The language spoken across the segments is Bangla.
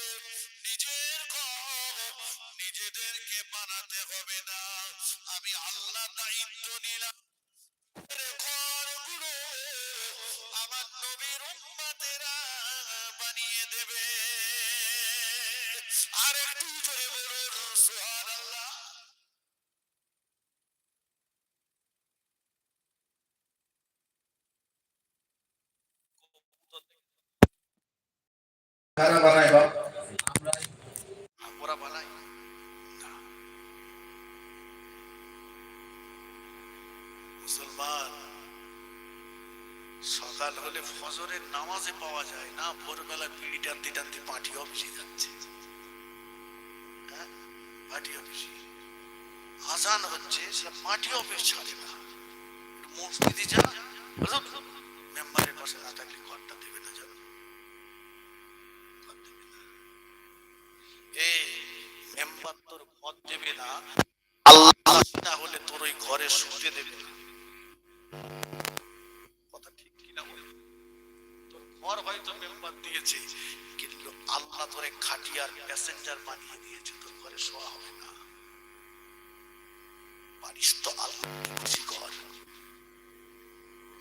Yeah. মুসলমান। সকাল হলে ফজরের নামাজে পাওয়া যায় না, ভোরবেলা বিড়ি টানতে টানতে পার্টি অফিসে যাচ্ছে। হ্যাঁ? অফিসে। আজান হচ্ছে, সে পার্টি অফিস ছাড়ে না। মসজিদে যা মেম্বারের পাশে না থাকলে ঘরটা দেবে না যাবে ঘর দেবে না। এ, মেম্বার তোর ঘর দেবে না আল্লাহ না হলে তোর ওই ঘরে শুতে দেবে না কথা ঠিক কিনা বল তোর ঘর হয়তো মেম্বার দিয়েছে কিন্তু আল্লাহ তোরে খাটিয়ার প্যাসেঞ্জার বানিয়ে দিয়েছে তোর ঘরে শোয়া হবে না পারিস তো আল্লাহ খুশি ঘর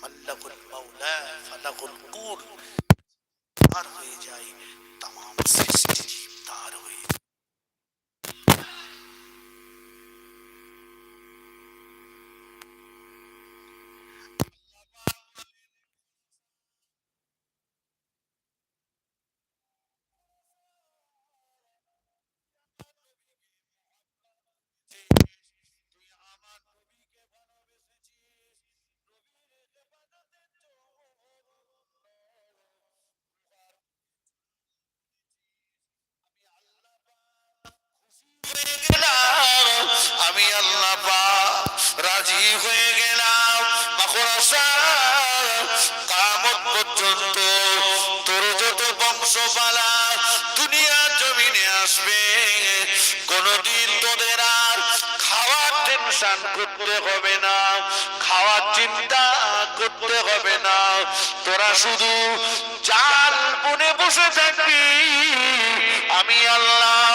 মাল্লাকুল ফালাকুল কুল তার হয়ে যায় তাম সৃষ্টি তার হয়ে যায়। আসবে। কোনদিন তোদের আর খাওয়ার টেনশন করতে হবে না। খাওয়ার চিন্তা করতে হবে না। তোরা শুধু চাল বনে বসে থাকবি। আমি আল্লাহ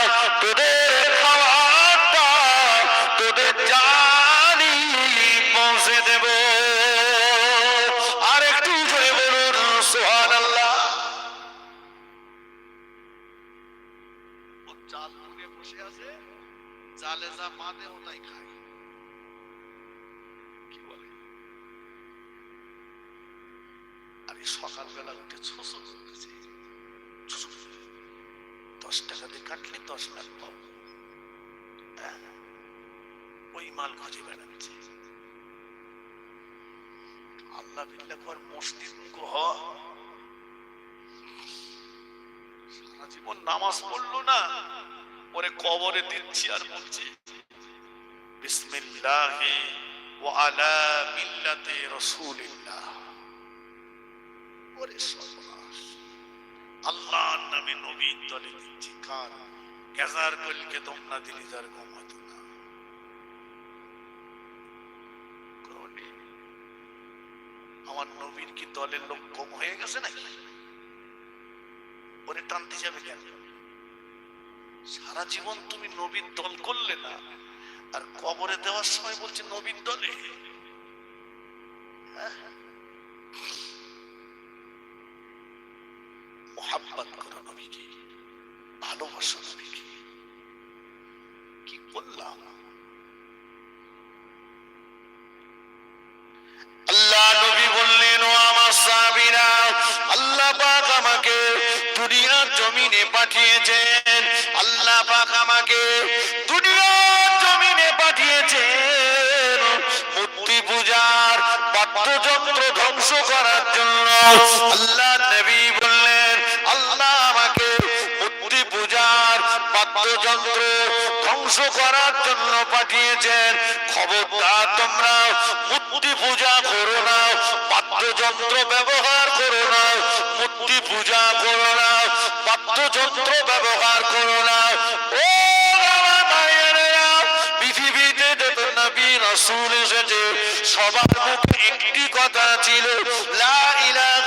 যা বাঁধে ওটাই খায়। কি বলে? আরে সকালবেলা উঠে ছশো করেছে দশ টাকা দিয়ে কাটলে দশ লাখ পাবো। হ্যাঁ? ওই মাল খুঁজে বেড়াচ্ছে। আল্লাহ বিল্লাহ কর মসজিদ মুখো সারা জীবন নামাজ পড়ল না ওরে কবরে দিচ্ছি আর বলছে বিসমিল্লাহ ওয়া আলা মিল্লাতে রাসূলিল্লাহ। ওরে সর্বনাশ। আল্লাহর নামে নবীর দলে দিচ্ছি কার গেজার কলকে তোমরা দিলি যার ঘুমাতো না। আমার নবীর কি দলের লোক কম হয়ে গেছে নাকি? ওরে টানতে যাবে কেন? সারা জীবন তুমি নবীর দল করলে না আর কবরে দেওয়ার সময় বলছে নবীন দলে? মোহাব্বত করো নবীকে ভালোবাসো নবীকে কি করলাম ধ্বংস করার জন্য আল্লাহ নবী বললেন, আল্লাহ আমাকে মূর্তি পূজার বাদ্যযন্ত্র ধ্বংস করার জন্য পাঠিয়েছেন। খবরদার তোমরা মূর্তি পূজা করো না, বাদ্যযন্ত্র ব্যবহার করো না, মূর্তি পূজা করো না, বাদ্যযন্ত্র ব্যবহার করো না। ও পৃথিবীতে নবী রাসূল এসেছে, সবার একটি কথা ছিল, লা লা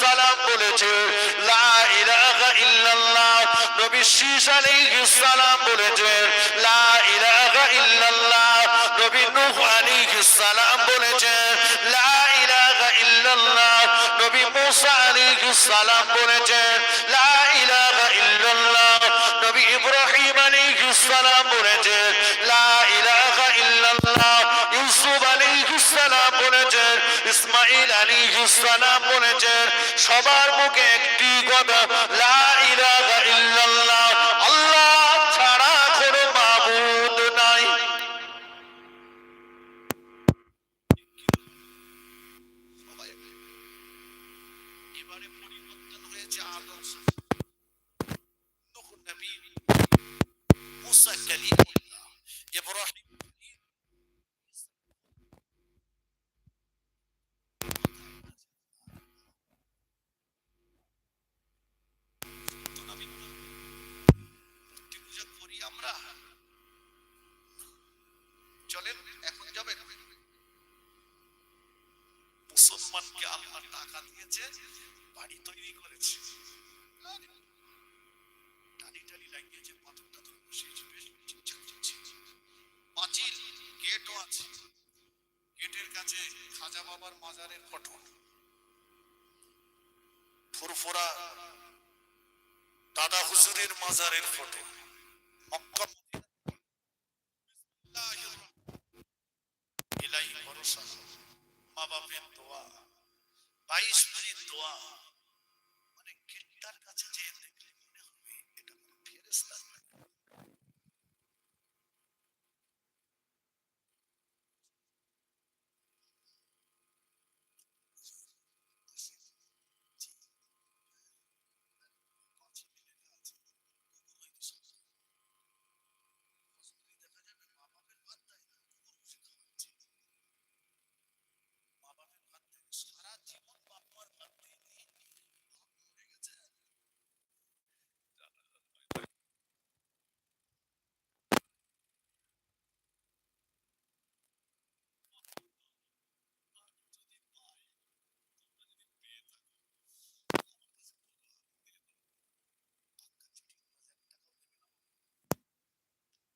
সালাম বলেছে, লা ইলাহা ইল্লাল্লাহ। নবী শীশ আলাইহিস সালাম বলেছে, লা ইলাহা ইল্লাল্লাহ। নবী নূহ আলাইহিস সালাম বলেছে, লা ইলাহা ইল্লাল্লাহ। নবী মুসা আলাইহিস সালাম বলেছে সালাম বলেছেন সবার মুখে একটি কথা লা ইলাহা খাজা বাবার মাজারের ফটো ফুরফুরা দাদা হুজুরের মাজারের ফটো মা বাপের দোয়া। বাইশ মিনিট দোয়া মানে গেটটার কাছে যে দেখলে মনে হবে এটা কোনো ফেরেশতা নয়। সারা জীবন বাপ মার ভাত দেয়নি মরে গেছে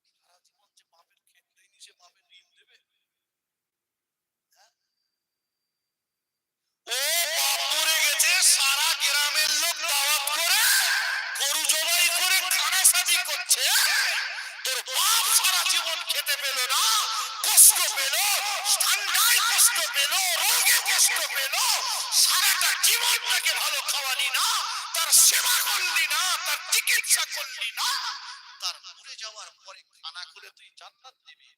সারা জীবন যে বাপের খেত দেয়নি সে বাপের ঋণ দেবে হ্যাঁ? ও বাপ মরে গেছে সারা গ্রামের লোক দাওয়াত করে গরু জবাই করে খানাসাজি করছে তোর বাপ সারা জীবন খেতে পেল না, কষ্ট পেল, ঠান্ডায় কষ্ট পেল, রোগে কষ্ট পেল, সারাটা জীবনটাকে ভালো খাওয়ালি না, তার সেবা করলি না, তার চিকিৎসা করলি না, তার মরে যাওয়ার পরে খানা করে তুই জান্নাত দিবি।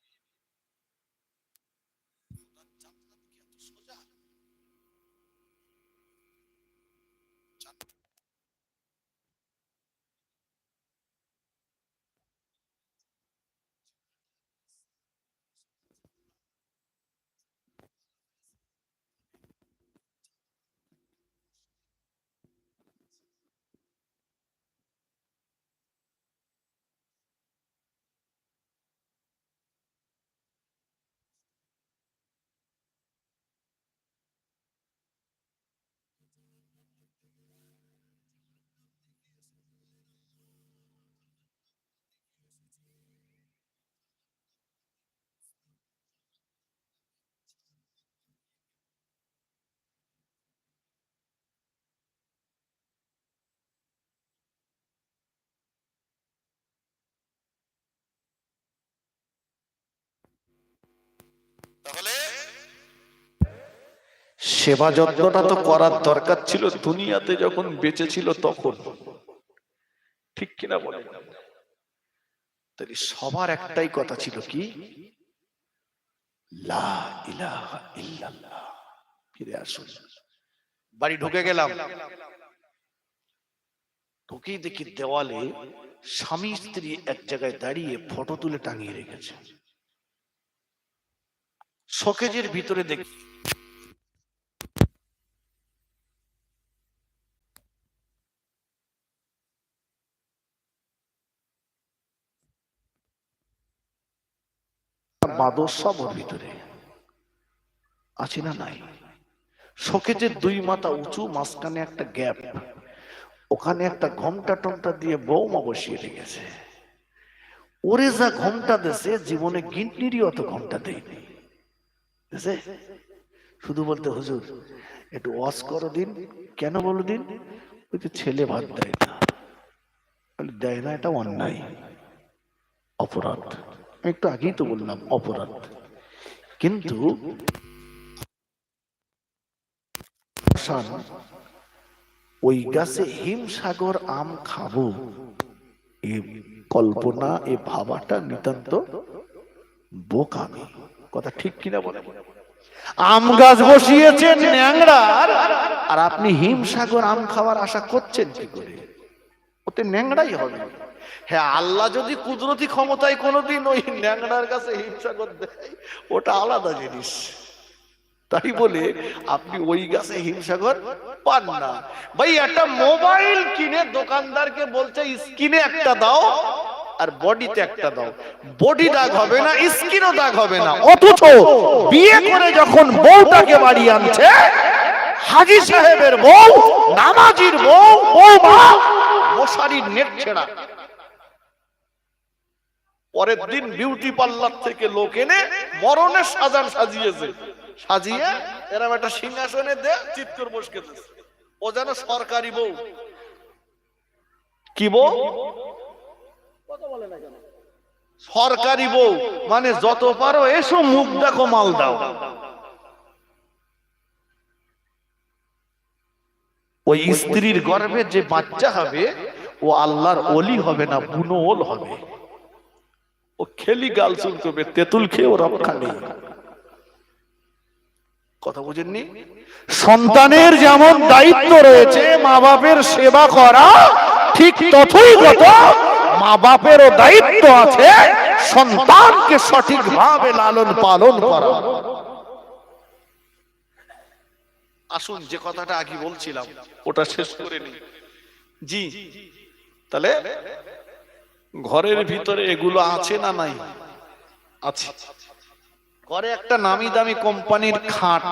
সেবা যত্নটা তো করার দরকার ছিল, দুনিয়াতে যখন বেঁচে ছিল তখন। ঠিক কিনা বলে? তাহলে সবার একটাই কথা ছিল কি? ফিরে আসুন। বাড়ি ঢুকে গেলাম। ঢুকেই দেখি দেওয়ালে স্বামী স্ত্রী এক জায়গায় দাঁড়িয়ে ফটো তুলে টাঙিয়ে রেখেছে। শোকেজের ভিতরে দেখি ওর ভিতরে আছে না নাই? শোকেজের দুই মাথা উঁচু, মাঝখানে একটা গ্যাপ। ওখানে একটা ঘমটা টমটা দিয়ে বৌমা বসিয়ে রেখেছে। ওরে যা ঘমটা দেশে জীবনে গিন্টিরই অত ঘমটা দেয়নি। বুঝেছে? শুধু বলতে হুজুর, একটু ওয়াশ করো দিন। কেন বলো দিন? ওই তো ছেলে ভাত দেয় না। দেয় না, এটা অন্যায়। অপরাধ। একটু আগেই তো বললাম, অপরাধ। কিন্তু ওই গাছে হিমসাগর আম খাব। এ কল্পনা, এ ভাবাটা নিতান্ত বোকামি। কথা ঠিক কিনা বলে আম গাছ বসিয়েছেন ন্যাংড়ার আর আপনি হিমসাগর আম খাওয়ার আশা করছেন কি করে? ওতে ন্যাংড়াই হবে। হ্যাঁ আল্লাহ যদি কুদরতি ক্ষমতায় কোনোদিন ওই ন্যাংড়ার কাছে হিমসাগর দেয়, ওটা আলাদা জিনিস। তাই বলে আপনি ওই গাছে হিমসাগর পান না। ভাই, একটা মোবাইল কিনে দোকানদারকে বলছে, স্কিনে একটা দাও। আর বডিতে একটা দাও। বডি দাগ হবে না স্কিনও দাগ। হবে না। অথচ বিয়ে করে যখন বউটাকে বাড়ি আনছে হাজি সাহেবের বউ নামাজির বউ বৌমা মশারির নেট ছেড়া। পরের দিন বিউটি পার্লার থেকে লোক এনে মরণের সাজান সাজিয়েছে। সাজিয়ে এরম একটা সিংহাসনে দে চিত্তর বসকেছে ও যেন সরকারি বউ। কি বউ? সরকারি বউ মানে যত পারো এসো মুখ দেখো মাল দাও। ওই স্ত্রীর গর্ভে যে বাচ্চা হবে, ও আল্লাহর অলি হবে না বুনো ওল হবে। ও খেলি গাল চুলকবে তেঁতুল খেয়ে ও রক্ষা নেই। কথা বুঝেননি? সন্তানের যেমন দায়িত্ব রয়েছে মা বাপের সেবা করা ঠিক তথই গত মা বাপেরও দায়িত্ব আছে সন্তানকে সঠিকভাবে লালন পালন করা। আসুন যে কথাটা আগে বলছিলাম ওটা শেষ করে নি জি তাহলে ঘরের ভিতরে এগুলো আছে না নাই? আছে। ঘরে একটা নামি দামি কোম্পানির খাট।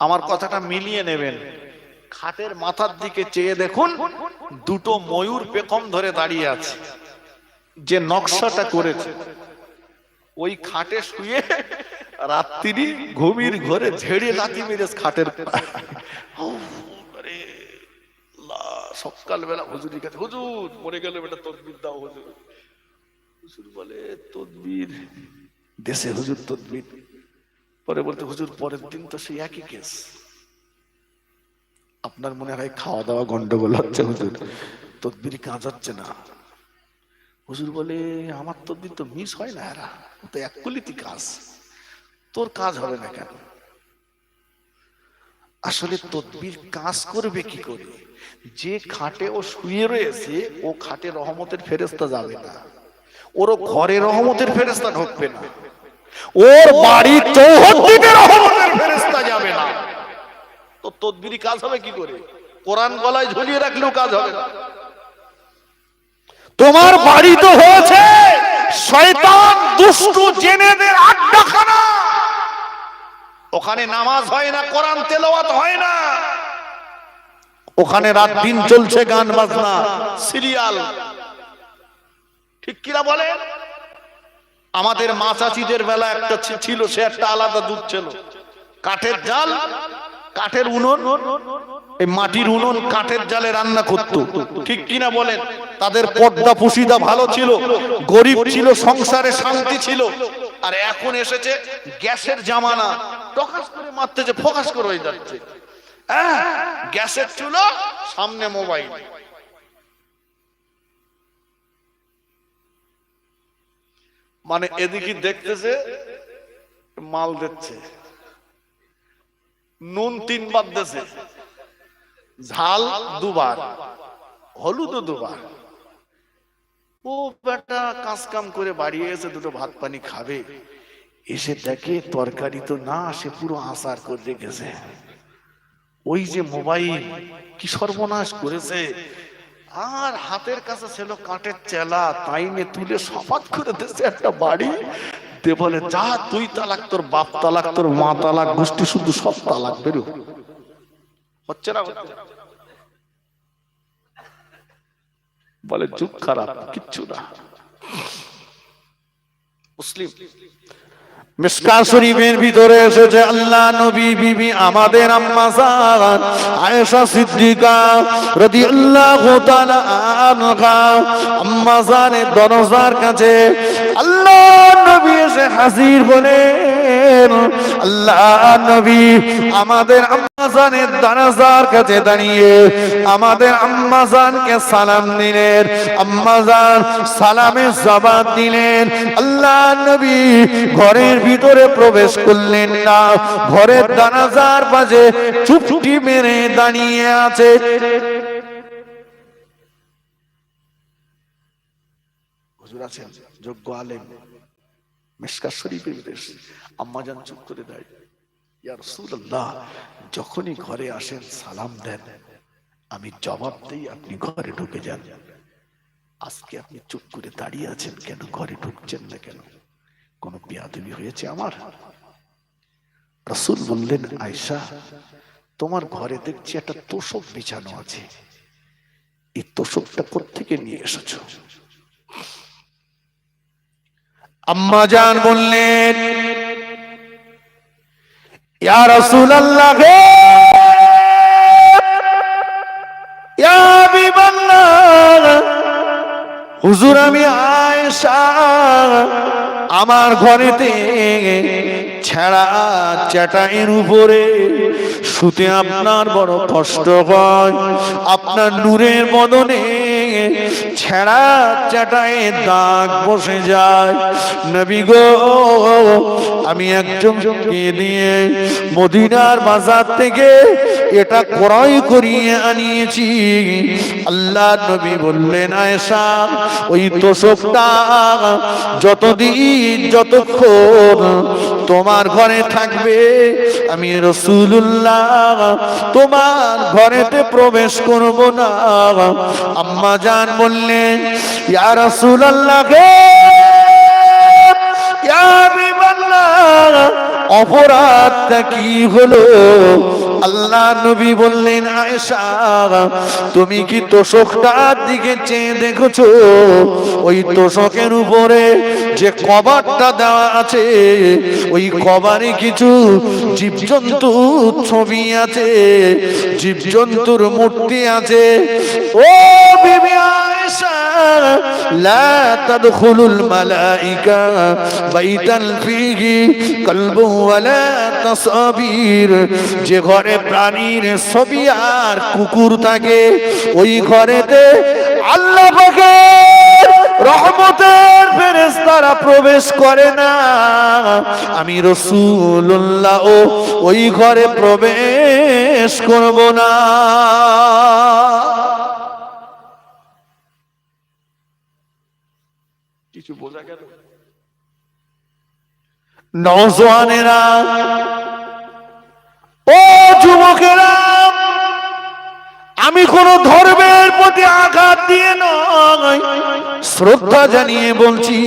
আমার কথাটা মিলিয়ে নেবেন। খাটের মাথার দিকে চেয়ে দেখুন, দুটো ময়ূর পেখম ধরে দাঁড়িয়ে আছে। যে নকশাটা করেছে। ওই খাটে শুয়ে রাত্রি ঘুমির ঘরে ঝেড়ে লাথি মেরে খাটের সকালবেলা হুজুরের কাছে, হুজুর, মরে গেলে বেটা তদবির দাও হুজুর। হুজুর বলে, তদবির? দেশে হুজুর তদবির? পরে বলতে, হুজুর, পরের দিন তো সেই একই কেস আপনার মনে হয় খাওয়া দাওয়া গন্ডগোল হচ্ছে হুজুর? তদবির কাজ হচ্ছে না। হুজুর বলে, আমার তদবির তো মিস হয় না এরা। তো এক কুলিতি কাজ। তোর কাজ হবে না কেন? আসলে তদবির কাজ করবে কি করে? যে খাটে ও শুয়ে রয়েছে, ও খাটে রহমতের ফেরেস্তা যাবে না। ওর ঘরে রহমতের ফেরেস্তা ঢুকবে না। ওর বাড়ি চৌহদ্দিতে রহমতের ফেরেস্তা তো তদবিরি কাজ হবে কি করে? কোরআন গলায় ঝুলিয়ে রাখলেও কাজ হবে না। তোমার বাড়ি তো হয়েছে শয়তান দুষ্টু জেনেদের আড্ডাখানা। ওখানে নামাজ হয় না কোরআন তেলাওয়াত হয় না। ওখানে রাত দিন চলছে গান বাজনা। সিরিয়াল। ঠিক কিনা বলে? আমাদের মা চাচিদের বেলা একটা ছিল সে একটা আলাদা দুধ ছিল। কাঠের জাল কাঠের উনুন এই মাটির উনুন কাঠের জালে রান্না করতো। ঠিক কিনা বলেন? তাদের পর্দা পুশিদা ভালো ছিল গরিব ছিল সংসারে শান্তি ছিল। আর এখন এসেছে গ্যাসের জামানা। টকাস করে মারতেছে ফোকাস করে হয়ে যাচ্ছে। হ্যাঁ, গ্যাসের চুলো সামনে মোবাইল। মানে এদিকে দেখতেছে মাল দিচ্ছে। নুন তিনবার দেছে ঝাল দুবার, হলুদও দুবার। ও বেটা, কাজ কাম করে বাড়ি এসে দুটো ভাত পানি খাবে। এসে দেখে তরকারি তো না, সে পুরো আসার করে রেখেছে ওই যে মোবাইল, কি সর্বনাশ করেছে। আর হাতের কাছে ছিল কাঠের চেলা, তাই নিয়ে তুলে সপাত করে দিয়েছে একটা বাড়ি। তে বলে, যা তুই তালাক, তোর বাপ তালাক, তোর মা তালাক, গোষ্ঠী শুধু সব তালাক, বেরো। হচ্ছে না বলে, যুগ খারাপ, কিচ্ছু না। মুসলিম। মিসকা শরীফের ভিতরে এসেছে, আল্লাহ নবী, বিবি, আমাদের আম্মা আয়েশা সিদ্দিকা আম্মা দরজার কাছে, আল্লাহ নবী এসে হাজির বলেন, আল্লাহ নবী আমাদের আম্মা জানের দরজার কাছে দাঁড়িয়ে আমাদের আম্মা জানকে সালাম দিলেন, আম্মা জান সালামের জবাব দিলেন, আল্লাহ নবী ঘরের ভিতরে প্রবেশ করলেন না, ঘরের দানাজার পাশে চুপটি মেরে দাঁড়িয়ে আছে। হুজুর আছেন? যোগ্য আলেম। মিসকা শরীফের আম্মাজান চুপ করে দেয় ইয়া রাসূলুল্লাহ, যখনই ঘরে আসেন সালাম দেন। আমি জবাব দিই, আপনি ঘরে ঢুকে যান। আজকে আপনি চুপ করে দাঁড়িয়ে আছেন কেন? ঘরে ঢুকছেন না কেন? কোনো বিয়াদবি হয়েছে আমার? রসুল বললেন আয়সা তোমার ঘরে দেখছি একটা তোষক বিছানো আছে। এই তোষকটা কোথেকে নিয়ে এসেছ? আম্মা জান বললেন, ইয়া রাসূলুল্লাহ ইয়া হুজুর আমি আয়েশা, আমার ঘরেতে ছেঁড়া চাটাইয়ের উপরে শুতে আপনার বড় কষ্ট হয়। আপনার নূরের বদনে ছেঁড়া চাটাইয়ের দাগ বসে যায়। নবী গো, আমি একজনকে নিয়ে মদিনার বাজার থেকে এটা ক্রয় করিয়ে আনিয়েছি। আল্লাহ নবী বললেন, আয়েশা, ওই তোষকটা যতদিন, যতক্ষণ তোমার ঘরে থাকবে। আমি রসুল্লাহ তোমার ঘরেতে প্রবেশ করব না। আম্মা জান বললে ইয়া রসুল্লাহ ইয়া অপরাধটা কি হলো? আল্লাহ নবী বললেন, আয়েশা, তুমি কি তোশকটার দিকে চেয়ে দেখেছ? ওই তোশকের উপরে যে কবরটা দেওয়া আছে, ওই কবরে কিছু জীবজন্তু ছবি আছে, জীবজন্তুর মূর্তি আছে। ও বিবি আয়েশা, লা তাদখুলুল মালাইকা বাইতাল ফিহি কলবু ওয়ালা তাসাবির। যে ঘরে প্রাণীর ছবি আর কুকুর থাকে। ওই ঘরেতে আল্লাহ রহমতের ফেরেশতারা প্রবেশ করে না। আমি রসুল্লাহ ও ওই ঘরে প্রবেশ করব না। কিছু বোঝা গেল? নজওয়ানেরা ও যুবকেরা, আমি কোন ধর্মের প্রতি আঘাত দিয়ে নয়। শ্রদ্ধা জানিয়ে বলছি,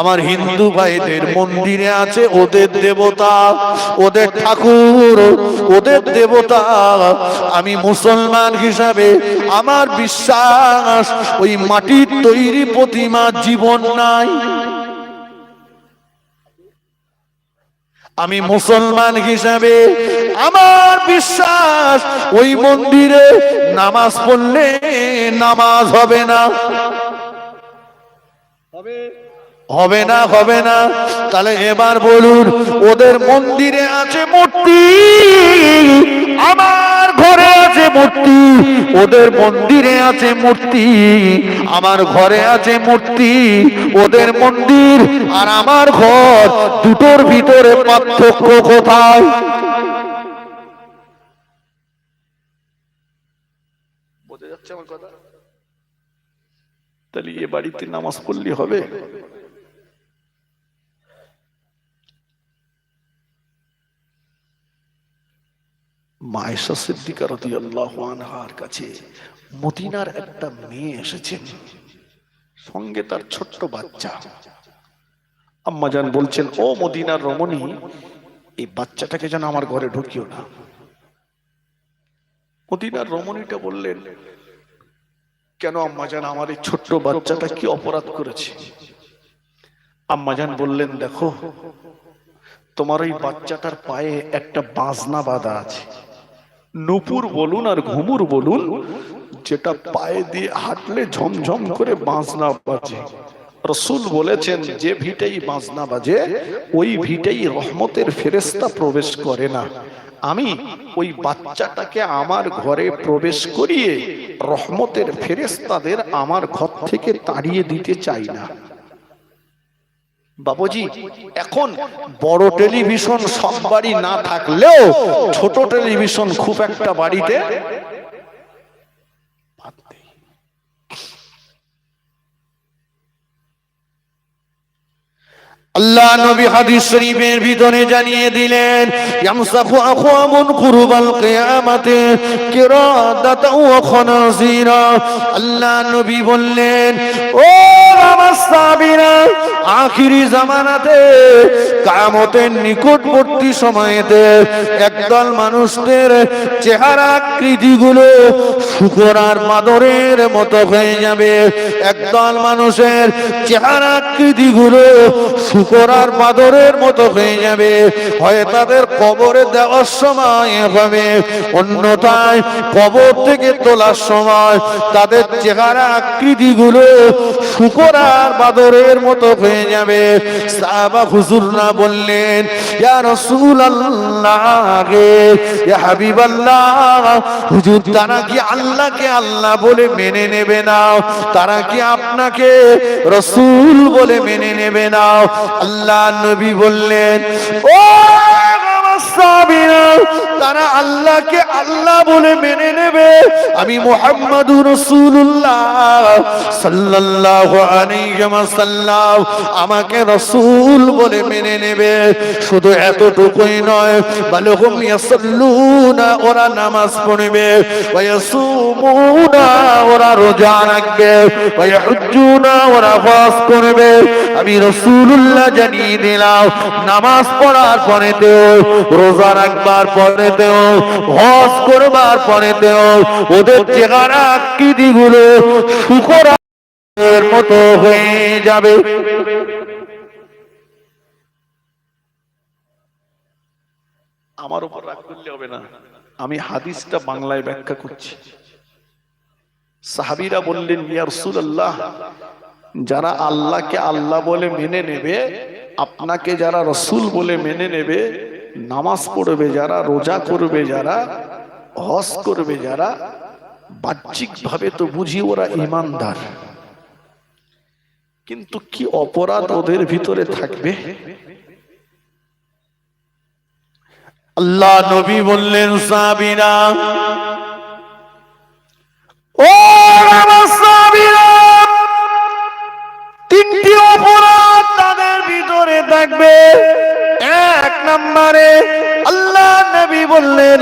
আমার হিন্দু ভাইদের মন্দিরে আছে ওদের দেবতা, ওদের ঠাকুর, ওদের দেবতা। আমি মুসলমান হিসাবে আমার বিশ্বাস, ওই মাটির তৈরি প্রতিমা জীবন নাই। আমি মুসলমান হিসাবে আমার বিশ্বাস ওই মন্দিরে নামাজ পড়লে নামাজ হবে না হবে না। হবে না। তাহলে এবার বলুন ওদের মন্দিরে আছে মূর্তি। আমার ঘরে আছে মূর্তি, ওদের মন্দিরে আছে মূর্তি, আমার ঘরে আছে মূর্তি, ওদের মন্দির আর আমার ঘর, দুটোর ভিতরে পার্থক্য কোথায়? বোঝা যাচ্ছে আমার কথা? তাহলে এ বাড়িতে নামাজ পড়লে হবে? মায়েশা সিদ্দিকা রাদিয়াল্লাহু আনহার কাছে মদিনার একটা মেয়ে এসেছেন সঙ্গে তার ছোট্ট বাচ্চা। আম্মা আম্মাজান বলছেন, ও মদিনার রমণী, এই বাচ্চাটাকে যেন আমার ঘরে ঢুকিও না। মদিনার রমণীটা বললেন, কেন আম্মা আম্মাজান আমার এই ছোট্ট বাচ্চাটা কি অপরাধ করেছে? আম্মা আম্মাজান বললেন, দেখো, তোমার ওই বাচ্চাটার পায়ে একটা বাজনা বাঁধা আছে। নুপুর বলুন আর ঘুমুর বলুন, যেটা পায়ে দিয়ে হাঁটলে ঝমঝম করে বাজনা বাজে। রসুল বলেছেন, যে ভিটেই বাজনা বাজে, ওই ভিটেই রহমতের ফেরেস্তা প্রবেশ করে না। আমি ওই বাচ্চাটাকে আমার ঘরে প্রবেশ করিয়ে রহমতের ফেরেস্তাদের আমার ঘর থেকে তাড়িয়ে দিতে চাই না। বাবুজি এখন বড় টেলিভিশন সব বাড়ি না থাকলেও ছোট টেলিভিশন খুব একটা বাড়িতে আল্লাহ নবী হাদিস শরীফের ভিতরে জানিয়ে দিলেন, ইয়ামসাখু আখওয়ামুন কুরবাল কিয়ামাতে কিরাদাতাও ওয়া খানাজিরা। আল্লাহ নবী বললেন, ও আমার সাহাবীরা, আখিরি জামানাতে, কিয়ামতের নিকটবর্তী সময়েতে একদল মানুষদের চেহারা আকৃতিগুলো শুকর আর বাদরের মতো হয়ে যাবে। একদল মানুষের চেহারা আকৃতিগুলো আর বাদরের মতো হয়ে যাবে। হয় তাদের কবরে দেওয়ার সময় হবে। অন্যথায় কবর থেকে তোলার সময় তাদের চেহারা আকৃতিগুলো শুকর আর বাদরের মতো হয়ে যাবে। সাহাবা হুজুর না বললেন ইয়া হাবিবাল্লাহ, হুজুর তারা কি আল্লাহকে আল্লাহ বলে মেনে নেবে না? তারা কি আপনাকে রসুল বলে মেনে নেবে না? আল্লাহ নবী বললেন ও তারা আল্লাহকে আল্লাহ বলে মেনে নেবে। আমি মোহাম্মদুর রসুল্লাহ আলাইহি আমাকে রসূল বলে মেনে নেবে। শুধু এতটুকুই নয় ইয়াসাল্লুনা, ওরা নামাজ পড়বে। ওয়া ইয়াসুমুনা ওরা রোজা রাখবে। ওরা করবে। আমি রাসূলুল্লাহ জানিয়ে দিলাম, নামাজ পড়ার পরেতেও রোজা রাখবার পরেতেও হজ করবার পরেতেও ওদের চেহারা আকৃতিগুলো শুকর মতো হয়ে যাবে। আমার উপর রাগ করলে হবে না। আমি হাদিসটা বাংলায় ব্যাখ্যা করছি। সাহাবিরা বললেন, ইয়া আল্লাহ যারা আল্লাহকে আল্লাহ বলে মেনে নেবে, আপনাকে যারা রসুল বলে মেনে নেবে নামাজ পড়বে যারা, রোজা করবে যারা, হজ করবে যারা বাহ্যিক ভাবে তো বুঝি ওরা ইমানদার। কিন্তু কি অপরাধ ওদের ভিতরে থাকবে? আল্লাহ নবী বললেন সাবিরা ও তিনটি অপরাধ তাদের ভিতরে থাকবে। আল্লাহ নবী বললেন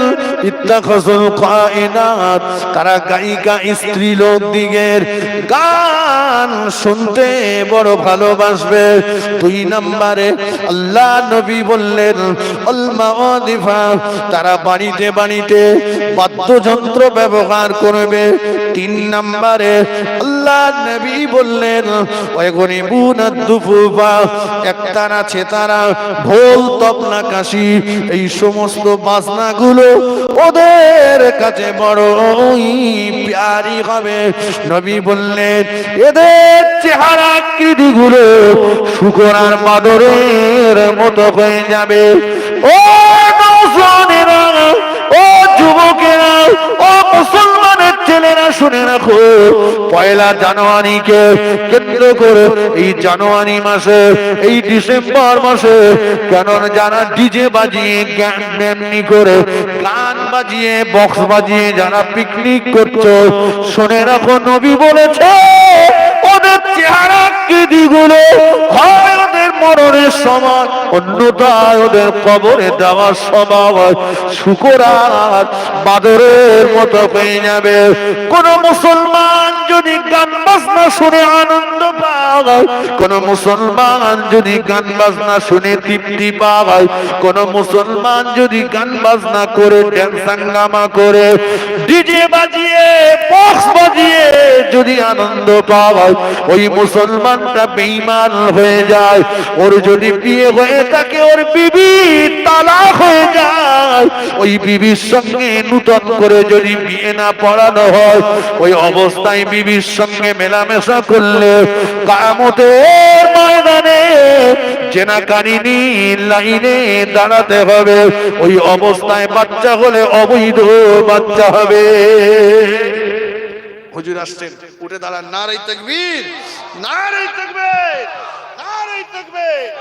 কায়নাত। গায়িকা স্ত্রী লোক দিগের গান শুনতে বড় ভালোবাসবে। দুই নম্বরে আল্লাহ নবী বললেন তারা বাড়িতে বাড়িতে বাদ্যযন্ত্র ব্যবহার করবে। তিন নম্বরে আল্লাহ নবী বললেন একতারা ছেতারা, ভোল কাশি, এই সমস্ত ওদের কাছে বড়ই প্যারি হবে। নবী বললেন, এদের চেহারা আকৃতিগুলো শুকর আর বাদরের মতো হয়ে যাবে। ও ও যুবকেরা, ও মুসলমানের ছেলেরা শুনে রাখো পয়লা জানুয়ারিকে কেন্দ্র করে এই জানুয়ারি মাসে, এই ডিসেম্বর মাসে কেন যারা ডিজে বাজিয়ে জ্ঞান এমনি করে, গান বাজিয়ে, বক্স বাজিয়ে যারা পিকনিক করছ, শুনে রাখো, নবী বলেছে, ওদের চেহারা কৃতিগুলো হয় ওদের মরণের সময় অন্যটা ওদের কবরে দেওয়ার স্বভাব শুকরার বাদরের মতো পেয়ে যাবে। কোন মুসলমান যদি গান বাজনা শুনে আনন্দ পায় কোন মুসলমান যদি গান বাজনা শুনে তৃপ্তি পায় কোন মুসলমান যদি গান বাজনা করে ড্যান্স হাঙ্গামা করে ডিজে বাজিয়ে বক্স বাজিয়ে যদি আনন্দ পায় ওই মুসলমানটা বেঈমান হয়ে যায়, ওর যদি বিয়ে হয়ে থাকে, ওর বিবি তালাক হয়ে যায়, ওই বিবির সঙ্গে নূতন করে যদি বিয়ে না পড়ানো হয়, ওই অবস্থায় বিবির সঙ্গে মেলামেশা করলে কেয়ামতের ময়দানে জেনাকারিনী লাইনে দাঁড়াতে হবে। ওই অবস্থায় বাচ্চা হলে অবৈধ বাচ্চা হবে। হুজুর আসছেন, উঠে দাঁড়ান। না রে তকবীর না রে তকবীর না রে তকবীর।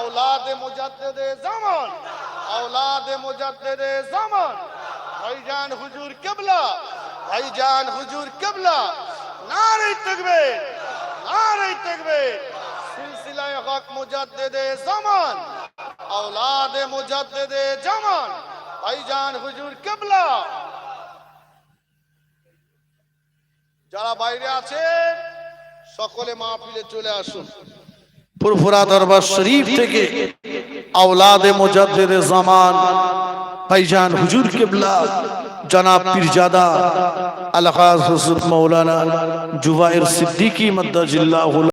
اولاد مجدد زمان اولاد مجدد زمان ভাইজান হুজুর কিবলা, ভাইজান হুজুর কিবলা নারে থাকবে নারাই থাকবে সিলসিলায় হক মুজাদ্দেদে জামান, আওলাদে মুজাদ্দেদে জামান, ভাইজান হুজুর কেবলা। যারা বাইরে আছে, সকলে মাহফিলে চলে আসুন। ফুরফুরা দরবার শরীফ থেকে আওলাদে মুজাদ্দেদে জামান ভাইজান হুজুর কেবলা জনাব পীরজাদা আলহাজ হুজুর মৌলানা জুবাইর সিদ্দিকী মদ্দাজিল্লাহুল